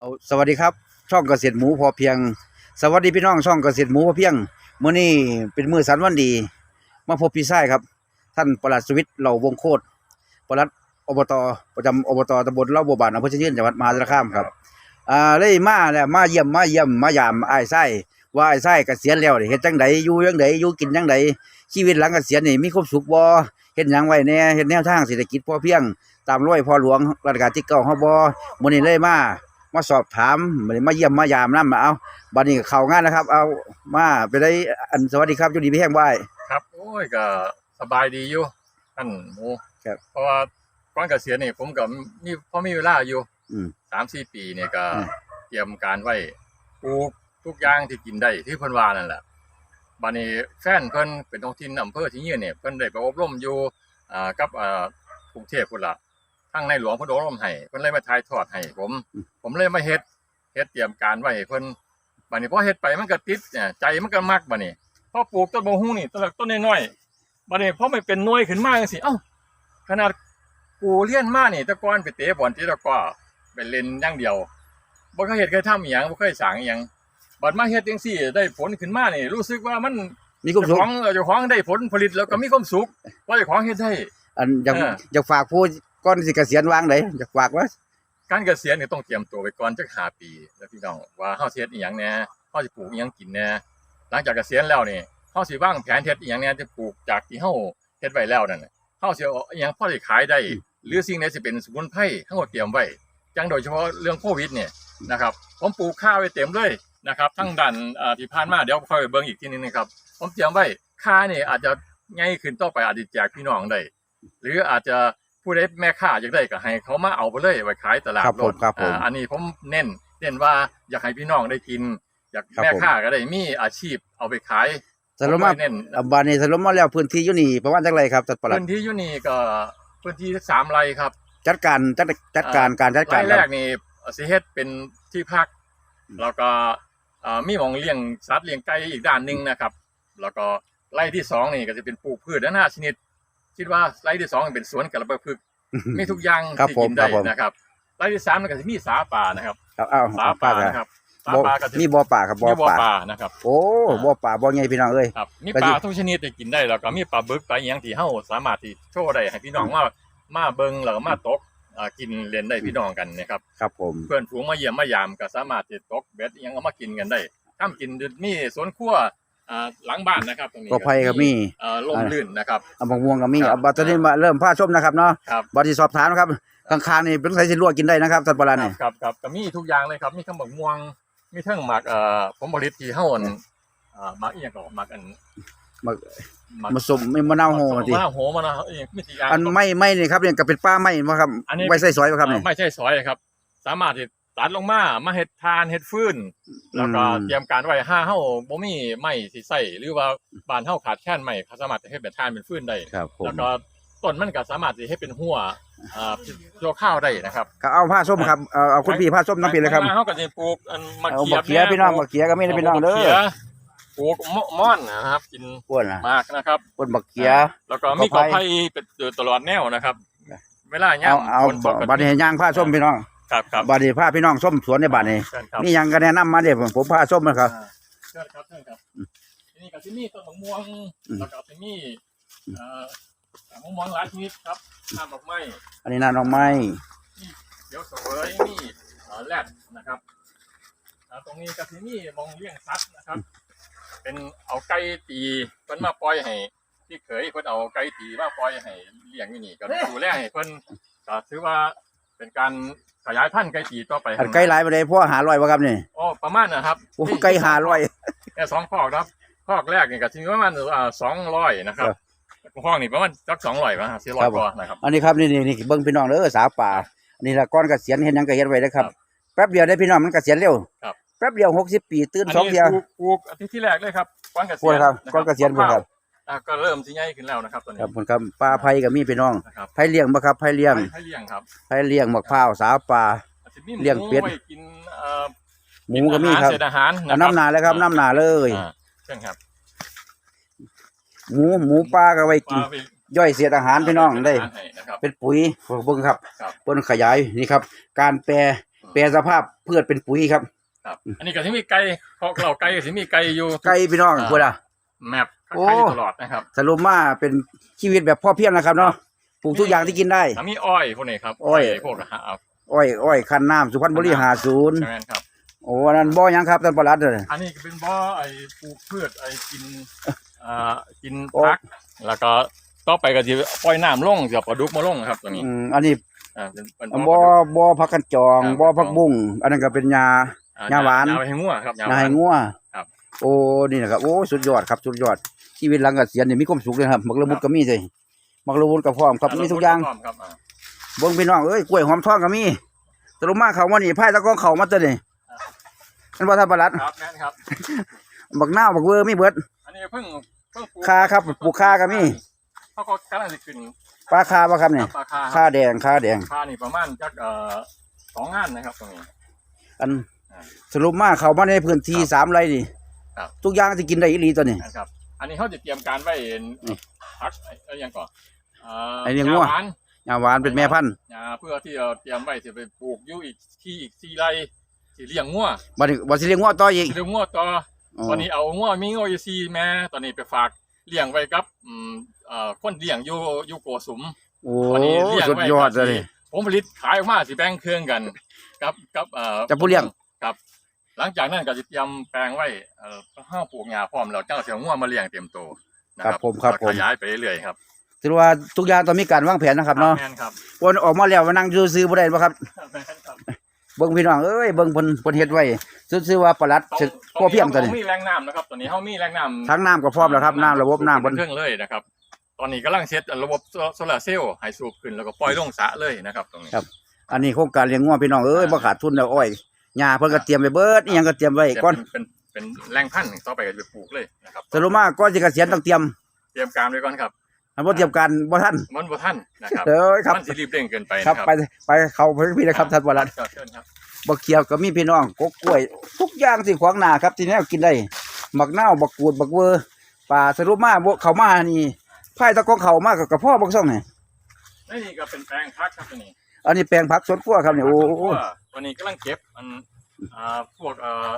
เอาสวัสดีครับ ช่องเกษตรหมูพอเพียง สวัสดีพี่น้องช่องเกษตรหมูพอเพียงเมื้อนี้เป็นมือสันวันดี มาพบพี่ชายครับ ท่านประหลัดสวิทย์เหล่าวงโคตรปลัดอบตประจำอบตตำบลเล่าบัวบานอำเภอเชียงยืนจังหวัดมหาสารคามครับอ่าเลยมาแล้วมาเยี่ยมมาเยี่ยมมายามไอ้ไส้ว่าไอ้ไส้เกษียณแล้วนี่เฮ็ดจังไดอยู่จังไดอยู่กินจังไดชีวิตหลังเกษียณนี่มีความสุขบ่เฮ็ดหยังไว้แน่เฮ็ดแนวทางเศรษฐกิจพอเพียง ตามรอยพอหลวงรัชกาลที่เก้าเฮาบ่มื้อนี้เลยมา มาสอบถามมื้อนี้มาเยี่ยมมายามนำเอาบัดนี้ก็เข้างานนะครับ เอามาไปได้อันสวัสดีครับอยู่ดีพี่แห้งบ่ายครับ โอ้ยก็สบายดีอยู่ท่านหมูครับเพราะว่าก่อนเกษียณนี่ผมก็มีพอมีเวลาอยู่อืมสามสี่ปีเนี่ยก็อืมเตรียมการไว้ปลูกทุกอย่างที่กินได้ที่เพิ่นว่านั่นแหละบัดนี้แฟนเพิ่นเป็นท้องถิ่นอำเภอที่ยืนเนี่ยเพิ่นได้ไปอบรมอยู่อ่ากับอ่ากรุงเทพพุ่นล่ะ ทางในหลวงเพิ่นอบรมให้เพิ่นเลยมาถ่ายทอดให้ผม ผมเลยมาเฮ็ดเฮ็ดเตรียมการไว้ให้เพิ่นบัดนี้พอเฮ็ดไปมันก็ติดเนี่ยใจมันก็มักบัดนี้พอปลูกต้นบงฮูนี่ต้นละต้นน้อยๆบัดนี้พอมันเป็นหน่วยขึ้นมาจังซี่เอ้าขนาดกูเรียนมานี่แต่ก่อนไปเตะบอลที่ตะกร้อไปเล่นอย่างเดียวบ่เคยเฮ็ดเคยทำอีหยังบ่เคยสร้างอีหยังบัดมาเฮ็ดจังซี่ได้ผลขึ้นมานี่รู้สึกว่ามันมีความเจ้าสุขของเจ้าของได้ผลผลิตแล้วก็มีความสุขว่าเจ้าของเฮ็ดได้อันอยากเอออยากฝากผู้ก่อนสิเกษียณวางไดอยากฝากว่าการเกษียณเนี่ยต้องเตรียมตัวไปก่อนจัก5ปีแล้วพี่น้องว่าเฮาสิเฮ็ดอีหยังแหน่เฮาสิปลูกอีหยังกินแหน่หลังจากเกษียณแล้วนี่เฮาสิวางแผนเฮ็ดอีหยังแหน่จะปลูกจากที่เฮาเฮ็ดไว้แล้วนั่นน่ะเฮาสิเอาอีหยังพอสิขายได้ หรือสิ่งใดสิเป็นสมุนไพรเฮาก็เตรียมไว้จังโดยเฉพาะเรื่องโควิดเนี่ยนะครับผมปลูกข้าวไว้เต็มเลยนะครับทั้งดันเอ่อที่ผ่านมาเดี๋ยวค่อยไปเบิ่งอีกทีนึงนะครับผมเตรียมไว้ค่านี่อาจจะง่ายขึ้นต่อไปอาจจะแจกพี่น้องได้หรืออาจจะ ผู้ใดแม่ค้าอยากได้ก็ให้เขามาเอาไปเลยไว้ขายตลาดครับผมโลดครับผมอ่าอันนี้ผมเน้นเน้นว่าอยากให้พี่น้องได้กิน อยากครับแม่ผมค้าก็ได้มีอาชีพเอาไปขายสรุปมาผมไว้เน้นอะบัดนี้สรุปมาแล้วพื้นที่อยู่นี่ประมาณจักไรครับท่านประหลัดพื้นที่อยู่นี่ก็พื้นที่สามไร่ครับจัดการจัดจัดการการจัดการไร่คแรรับ กนี่สิเฮ็ดเป็นที่พัก อืม แล้วก็อ่ามีหมองเลี้ยงสัตว์เลี้ยงไก่อีกด้านหนึ่งนะครับ แล้วก็ไร่ที่สองนี่ก็จะเป็นปลูกพืชนานาชนิด คิดว่าไร่ที่สองเป็นสวนกระเบอพึกษ์มีทุกอย่างครับที่ผมกินได้ครับผมนะครับไร่ที่สามนี่ก็จะมีสาป่านะครับครับเอาสาเอาป่าปลานะครับสาบ่ป่าก็จะมีบ่อป่าครับบ่อมีบ่อป่าป่านะครับ โอ้บ่อป่าบ่อใหญ่พี่น้องเอ้ยครับมีก็ปสิลาทุกชนิดที่กินได้แล้วก็มีปลาบึกปลาอหยังที่เฮาสามารถที่โชว์ได้ให้พี่น้องมามาเบิ่งแล้วก็มาตกอ่ากินเล่นได้พี่น้องกันนะครับ ครับผมเพื่อนฝูงมาเยี่ยมมายามก็สามารถที่ตกเบ็ดอิหยังเอามากินกันได้ทำกินมีสวนครัว อ่าหลังบ้านนะครับตรงนี้ก็ไผก็มี เอ่อล่มลื่นนะครับ เอาบักม่วงก็มีครับเอาบัดตอนนี้มาเริ่มผ้าส้มนะครับเนาะครับ บัดที่สอบถามนะครับข้างๆนี่เป็นไสสิลวกกินได้นะครับท่านประหลัดนี่ ครับครับก็มีทุกอย่างเลยครับ มีทั้งหมกม่วง มีทั้งหมักเอ่อผลผลิตที่เฮาอั่นอ่าหมักอีหยังก็หมักอันมาหมัก มาสมไม่มะนาวโหมาติมะนาวโหมะนาวอีหยังมีทุกอย่าง อันไม่ไม่นี่ครับเนี่ยก็เป็นป้าไม่บ่ครับอันนี้ ไว้ใส่ซอยบ่ครับนี่ไม่ใช่ซอยครับ สามารถที่ ตัดลงมามาเฮ็ดทานเฮ็ดฟืนแล้วก็อืมเตรียมการไว้ห้าเฮาบ่มีไม้สิใส่หรือว่าบ้านเฮาขาดแคลนไม้เขาสามารถจะเฮ็ดเป็นทานเป็นฟืนได้ครับผมแล้วก็ต้นมันก็สามารถสิให้เป็นหัวอ่าโยข้าวได้นะครับก็เอาผ้าส้มครับเอาเอาคุณพี่ผ้าส้มน้ำปีเลยครับข้างหน้าเฮาก็สิปลูกอันมะเอาเขียบักเขียพี่น้องบักเขียก็มีนะพี่น้องเด้บักขีอยปลูกมะม่อนนะครับ กินป้วนน่ะมากนะครับป้วนบักเขียแล้วก็มีกกออไผ่ไผ่เป็นอยู่ตลอดแนวนะครับ เวลาย่าเอามเอาฝนตกก็บัดนี้ให้ย่างผ้าส้มพี่น้อง ครับครับบัดนี้ผ้าพี่น้องส้มสวนในบ้านนี่เชิญครับ นี่ยังก็แนะนำมาเด้ผมผมผ้าส้มนะครับ อ่าเชิญครับเชิญครับทีนี้ก็สิมีต้นมะม่วงอืม แล้วก็สิมีเอ่อมะม่วงหลายชนิดครับน้ำดอกไม้อันนี้น่าหน่อไม้เดี๋ยวเสวยมีเอ่อแรดนะครับอ่าตรงนี้ก็สิมีมองเลี้ยงสัตว์นะครับ เป็นเอาไก่ตีเพิ่นมาปล่อยให้ที่เคยเพิ่นเอาไก่ตีมาปล่อยให้เลี้ยงอยู่นี่ก็ดูแลให้เพิ่นก็ถือว่าเป็นการ ขยายพันธุ์ไก่ตีต่อไปอันไก่หลายบ่ได้เพราะหาร้อยบ่ครับนี่อ๋อประมาณนะครับโอ้ไก่หาร้อยแค่สองคอกครับคอกแรกนี่ก็สิประมาณอ่าสองร้อยนะครับคอกนี่ประมาณสักสองร้อยป่ะสี่ร้อยกว่านะครับอันนี้ครับนี่นี่นี่เบิ่งพี่น้องเด้อสาวป่าอันนี้ละก่อนเกษียณเฮ็ดหยังก็เฮ็ดไว้เด้อครับครับ แป๊บเดียวได้พี่น้องมันเกษียณเร็วครับแป๊บเดียว60ปีตื่นอันสองนี้เที่ยปลูกปลูกอาทิตย์ที่แรกเลยครับก้อนเกษีพูดยณครับะก่อนเกษียณพุ่นครับ อ่าก็เริ่มสิใหญ่ขึ้นแล้วนะครับตอนคนี้รับผมครับปลาไผ่ก็มีพี่น้องนะครับไผ่เลี้ยงบ่ครับไผ่เลี้ยงให้เลี้ยงครับไผ่เลี้ยงมะพร้าวสาวปลา อาจจะมีหมูเลี้ยงเป็ด ไว้กินเอ่อหมูก็มีครับเศษอาหารเอาน้ำหนาเลยครับน้ำหนาเลย อ่าเช่นครับหมูหมูปลาก็ไว้กินปลาไปย่อยเศษอาหารพี่น้องได้ให้นะครับ เป็นปุ๋ยเบิ่งครับครับเพิ่นขยายนี่ครับ การแปรแปรสภาพพืชเป็นปุ๋ยครับ ครับ อันนี้ก็สิมีไก่ของเราไก่ก็สิมีไก่อยู่ ไก่พี่น้องพุ่นอะแมป โอ้ไก่อยู่ตลอดนะครับสรุปมาเป็นชีวิตแบบพ่อเพียงนะครับเนาะปลูกทุกอย่างที่กินได้ แล้วมีอ้อยพวกนี้ครับอ้อย พวกนะฮะเอาอ้อยอ้อยคันน้ำสุพรรณบุรีหาศูนย์ใช่ไหมครับโอ้อันนั้นบ่อยังครับท่านประหลัดเด้ออันนี้ก็เป็นบ่อไอ้ปลูกพืชไอ้กินอ่ากินโอ้ผัก แล้วก็ต่อไปก็จะปล่อยน้ำลงจะปลาดุกมาลงครับตัวนี้อืมอันนี้อ่าเป็นเป็นบ่อปลาดุกบ่อพักกันจองครับบ่อพักบุ้งอันนั้นก็เป็นยาอ่หญ้าหวานหญ้าให้งัวครับหญ้าหนาวายนงัวครับ โอ้นี่นะครับโอ้สุดยอดครับสุดยอด ชีวิตหลังเกษียณนี่มีความสุขเลยครับมักละมุดก็มีเลยมักละมุดก็พร้อมครับมีทุกอย่างพร้มครับอ่าเบิ่งพี่น้องเอ้ยกล้วยหอมทองก็มีตรุมาเขามานี่ไผ่ตะกองเขามาตัวนี่นั่นว่าท่านประหลัดครับแม่นครับบักนาวบักเวอร์มีเบิดอันนี้เพิ่งเพิ่งปลูกคาครับปลูกคาก็มีเขาก็กำลังจะขึ้นปลาคาบ่ครับนี่ราคาคาแดงคาแดงคานี่ประมาณจักเอ่อสองงานนะครับตรงนี้ อันอ่าสรุปมาเขามาในพื้นที่ครับสามไร่นี่ครับทุกอย่างที่กินได้อีหลีตัวนี้นะครับ อันนี้เขาจะเตรียมการไว้นี่พักไอ้ยังก่อนเอ่อไอ้เลี้ยงงัวหญ้าหวานยาหวานเป็นแม่พันธุ์หญ้าเพื่อที่จะเตรียมไว้จะไปปลูกอยู่อีกที่อีกสี่ไร่ที่เลี้ยงงัวบัดนี้บ่สิเลี้ยงงัวต่ออีกเลี้ยงงัวต่ออ๋อตอนนี้เอางัวมีงัวอยู่สี่แม่ตอนนี้ไปฝากเลี้ยงไว้กับอืมเอ่อคนเลี้ยงอยู่อยู่โกสุม โอ้วันนี้เลี้ยงสุดไว้ยอดก็เลสิยผมผลิตขายออกมาสิแบ่งเครื่องกัน กับกับเอ่อจะผู้เลี้ยงครับ หลังจากนั้นก็จะเตรียมแปลงไว้เอ่อห้าปลูกหญ้าพร้อมแล้วเจ้าเสียงัวมาเลี้ยงเต็มโตนะครับผมครับผม ขยายไปเรื่อยๆครับถือว่าทุกอย่างต้องมีการวางแผนนะครับเนาะแม่นครับวนออกมาแล้วมานั่งซื้อๆบ่ได้บ่ครับ แม่นครับเบิ่งพี่น้องเอ้ยเบิ่งเพิ่นเพิ่นเฮ็ดไว้ซื่อๆว่าประหลัดตรงเสร็จพอเพียงตัวนี้ขามีแรงน้ำนะครับตอนนี้เขามีแรงน้ำ ทั้งน้ำก็พร้อมแล้วครับน้ำระบบน้ำบเพิ่นนเครื่องเลยนะครับ ตอนนี้กำลังเซตระบบโซลาร์เซลล์ให้สูบขึ้นแล้วก็ปล่อยลงสระเลยนะครับ ตรงนี้ ครับ อันนี้โครงการเลี้ยงงัวพี่น้องเอ้ยอ่าบ่ขาดทุนแล้วอ้อย หญ้าเพิ่นก็เตรียมไว้เบิดอีหยังก็เตรียมไว้จะก่อนเป็นเป็นเป็นแรงพันธุ์ต่อไปก็จะไปปลูกเลยนะครับสรุปมาก่อนสิเกษียณต้องเตรียมเตรียมการไว้ก่อนครับอันบ่เตรียมการบ่ทันมันบ่ทันนะครับเด้อครับมันสิรีบเร่งเกินไปครับนะไปไปเข้าไปพี่นะครับท่านประหลัดครับเชิญครับบักเขียวก็มีพี่น้องกกกล้วย ทุกอย่างที่ขวางหน้าครับที่แนวกินได้บักนาวบักกูดบักเวอร์ป่าสรุปมาบ่เข้ามานี่ไผ่ตะกองเข้ามากับกระเพาะบักซ่องนี่นี่ก็เป็นแปลงพักครับตัวนี้อันนี้แปลงผักสวนครัวครับนี่โอ้โห ตัวนี้กำลังเก็บอันอ่าพวกเอ่อ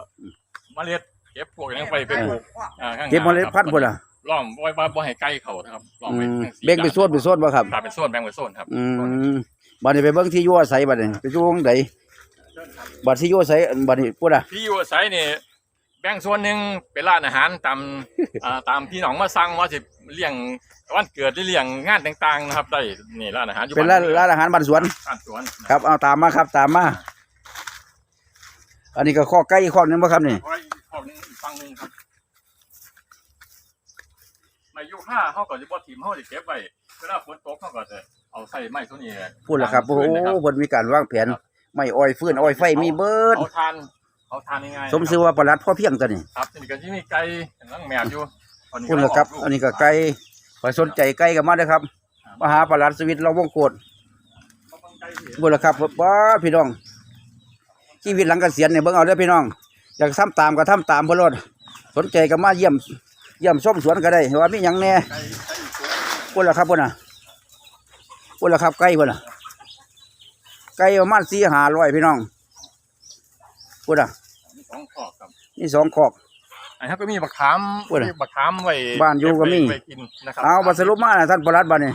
เมล็ดเก็บพวกนี้ไปไปปลูกอ่าข้างหน้าเก็บเมล็ดพันธุ์พุ่นล่ะล้อมไว้บ่บ่ให้ใกล้เขานะครับล้อมอืไว้มทั้งสี่แบ่งเป็นส่วนเป็นส่วนบ่ครับครับเป็นส่วนแบ่งเป็นส่วนครับอืมบัดนี้ไปเบิ่งที่อยู่อาศัยบัดนี้ไปอยู่ตรงใดเชิญครับบัดที่อยู่อาศัยอันบัดนี้พูดอะที่อยู่อาศัยนี่แบ่งส่วนหนึ่งเป็นร้านอาหารตามอ่าตามพี่น้องมาสั่งว่าสิเลี้ยงวันเกิดหรือเลี้ยงงานต่างๆนะครับได้นี่ร้านอาหารอยู่เป็นร้านร้านอาหารบ้านสวนร้านสวนนะครับ เอาตามมาครับตามมา อันนี้ก็ข้อใกล้ข้อหนึงบ่ครับนี่ไว้ของหนึงอีกฝั่งหนึงครับไม้ยูค่าเขาก็จะบ่ถิ่มเขาจะเก็บไว้เวลาฝนตกเขาก็จะเอาใส่ไม้ตัวนี้พูดแล้วครับโอ้โหฟื้นนะเพิ่นมีการวางแผนครับไม่อ้อยฟืนอ้อยไฟมีเบิดเอาทานเอาทานยังไงสมชื่อว่าประหลัดพ่อเพียงตัวนี้ครับนี่ก็ที่มีไก่กำลังแมบอยู่ตอนนี้พูดแล้วครับ อันนี้ก็ไก่ไปสนใจไก่ก็มาเด้อครับมาหาประหลัดสวิตเราวงโกดพูดแล้วครับว้าพี่น้อง ชีวิตหลังเกษียณเนี่ยเบิ่งเอาเด้อพี่น้อง อยากทำตามก็ทำตามเพิ่นโลดสนใจก็มาเยี่ยมเยี่ยมชมสวนก็ได้ว่ามีหยังแหน่ไก่ไก่อีกตัวพุ่นละครับพุ่นน่ะพุ่นละครับไก่พุ่นน่ะไก่ประมาณสี่ห้าร้อยพี่น้องพุ่นน่ะมีสองขอบครับนี่สองคอกอันนี้ก็มีบักขามโอ้ยมีบักขามไว้บ้านอยู่ก็มีไว้กินนะครับเอาบัสรุปมาน่ะท่านประหลัดบ้านนี่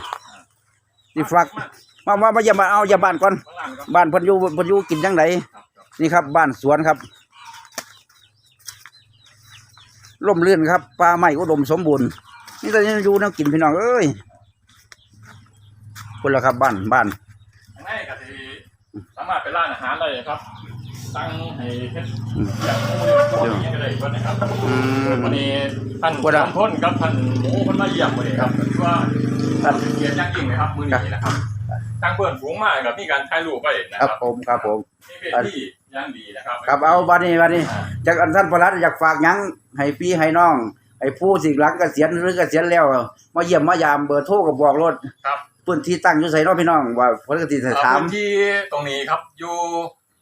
นี่ฝากมามามาเยี่ยมบ้านเอาเยี่ยมบ้านก่อนข้างล่างครับบ้านเพิ่นอยู่เพิ่นอยู่กินจังไดครับครับ นี่ครับบ้านสวนครับร่มรื่นครับป่าไม้อุดมสมบูรณ์นี่ตอนนี้อยู่แนวกินพี่น้องเอ้ยพุ่นละครับบ้านบ้านอันนี้ก็สิสามารถไปร้านอาหารได้ครับตั้งให้เฮ็ดอย่างหมูพวกนี้ก็ได้เพิ่นนะครับอืมวันนี้ท่านว่าได้ท่านพ้นกับท่านหมูเพิ่นมาเยี่ยมวันนี้ครับก็ถือว่าท่านเป็นเกียรติอย่างยิ่งเลยครับมื้อนี้นะครับตั้งเพื่อนฝูงมากับมีการถ่ายรูปไว้นะคครัรับบผมครับผมนี่เป็นที่ ย่างดีนะครับครับเอาบัดนี้บัดนี้จากอันท่านประหลัดอยากฝากหยังให้พี่ให้น้องให้ผู้สิหลังเกษียณหรือเกษียณแล้ว มาเยี่ยมมายามเบอร์โทรก็บอกรถครับพื้นที่ตั้งอยู่ไสเนาะพี่น้องว่าเพิ่นก็สิเอ่อถามพื้นที่ตรงนี้ครับอยู่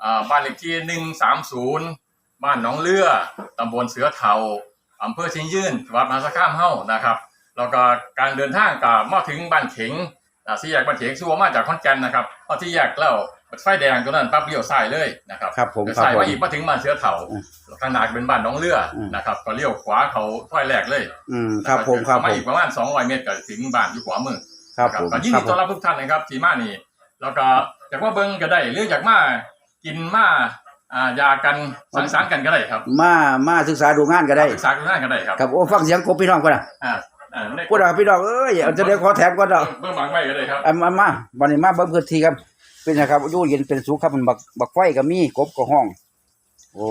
อ่าบ้านเลขที่หนึ่งสามศูนย์บ้านหนองเลือตำบลเสือเทาอำเภอเชียงยืนจังหวัดมหาสารคามเฮานะครับแล้วก็การเดินทางกับมาถึงบ้านเข็งอ่าสี่แยกบ้านเข็งชัวามาจากขอนแก่นนะครับพอที่แยกแล้ว ไฟแดงตัวนั้นปั๊บเลี้ยวซ้ายเลยนะครับครับผมเลี้ยวครับซ้ายผมมาอีกมาถึงบ้านเสือเถาอืมข้างหน้าเป็นบ้านหน้องเรืออมนะครับ ก็เลี้ยวขวาเขาซอยแรกเลย อืมครับผมครับมาผมอีกประมาณ200เมตรก็ถึงบ้านอยู่ขวามือครับนะผมก็ยินครัดีบผต้อนมรับทุกท่านนะครับที่มานี่แล้วก็อยากมาเบิ่งก็ได้หรืออยากมากินมาอ่ายากันสังสรรค์กันก็ได้ครับ มามาศึกษาดูงานก็ได้ศึกษากันได้ก็ได้ครับครับโอ้ฟังเสียงกบพี่น้องก่อนนะอ่าอ่าในพูดเอาพี่น้องเอ้ยเอาจะได้ขอแถมก่อนเนาะเบิ่งบางไว้ก็ได้ครับเอามามาวันนี้มาเบิ่งพื้นที่ครับ เป็นนะครับอยู่เย็นเป็นสุขครับมันบักบักไฟก็มีกบก็ห้อง โอ้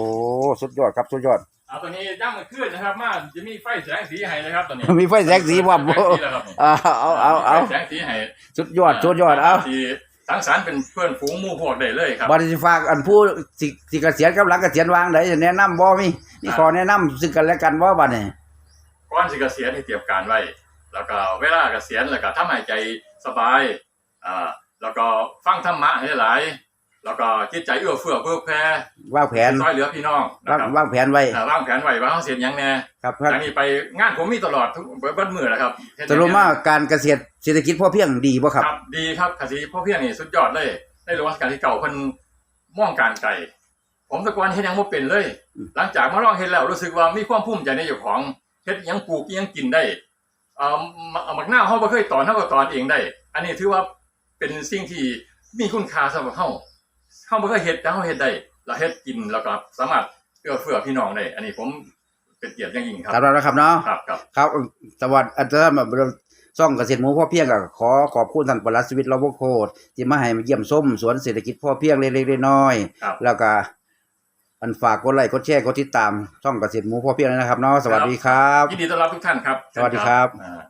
สุดยอดครับสุดยอด เอาตัวนี้ย่างมันขึ้นนะครับ มาจะมีไฟแสงสีให้นะครับตัวนี้มีไฟแสงสีว่าแสบ่งสีแล้วครับนี่เอาเอาเอาเอาแสงสีให้สุดยอดสุดยอดเอาที่สังสรรค์เป็นเพื่อนฝูงหมู่พวกได้เลยครับ บัดนี้ฝากอันผู้สิสิเกษียณกับหลังเกษียณวางได้แนะนำบ่มีนี่ขอแนะนำซึ่งกันและกันบ่บัดนี้ก่อนสิเกษียณให้เตรียมการไว้ แล้วก็เวลาเกษียณแล้วก็ทำให้ใจสบายอ่า แล้วก็ฟังธรรมะให้หลาย แล้วก็จิตใจเอื้อเฟื้อเพื่อแผ่วางแผนช่วยเหลือพี่น้องนะวางครับวางแผนไว้ อ่าวางแผนไว้ว่าเฮาเสียหยังแน่ครับจากนี้ไปงานผมมีตลอดทุกเบิดมื้อแหละครับเฮ็ดสรุปว่าการเกษตรเศรษฐกิจพอเพียงดีบ่ครับ ครับ ดีครับคสิพ่อเพียงนี่สุดยอดเลยในหลวงรัชกาลที่เก่าเพิ่นมองการไกลผมแตะกอนเฮ็ดหยังบ่เป็นเลยอืมหลังจากมาลองเฮ็ดแล้วรู้สึกว่ามีความภูมิใจในเจ้าของเฮ็ดหยังปลูกอิหยังกินได้เอ่อมะมักหน้าวเฮาบ่เคยตอนเฮาก็ตอนเองได้ อันนี้ถือว่า เป็นสิ่งที่มีคุณค่าสำหรับเฮาเฮาบ่เคยเฮ็ดแต่เฮาเฮ็ดได้แล้วเฮ็ดกินแล้วก็สามารถเอื้อเฟื้อพี่น้องได้ อันนี้ผมเป็นเกียรติอย่างยิ่งครับตามนั้นนะครับเนาะครับครับครับสวัสดีอาจารย์แบบซ่องเกษตรหมูพ่อเพียงก็ขอขอบคุณท่านปลัดสวิทย์ลาวโคดที่มาให้มาเยี่ยมชมสวนเศรษฐกิจพ่อเพียงเล็กๆน้อยครับๆแล้วก็อันฝากกดไลค์กดแชร์กดติดตามช่องเกษตรหมูพ่อเพียงด้วยนะครับเนาะสวัสดีครับยินดีต้อนรับทุกท่านครับ สวัสดีครับอ่า